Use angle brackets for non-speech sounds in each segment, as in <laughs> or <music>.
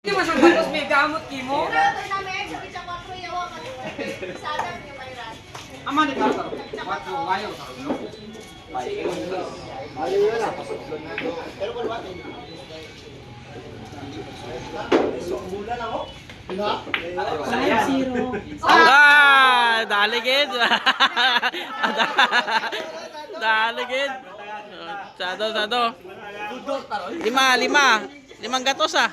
Hindi mo sa batos may gamot kimo. Ama ni Papa. Wato wayo sa ulo. Ah, daligid. daligid. <laughs> Sado, sado. Lima, lima. Limang gatos ah.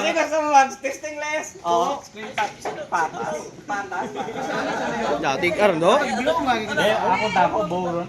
Bakit gusto mo mag testing less? Oo. Screen touch. Patas. Patas. Dating arno. Eh, ako dako, boron.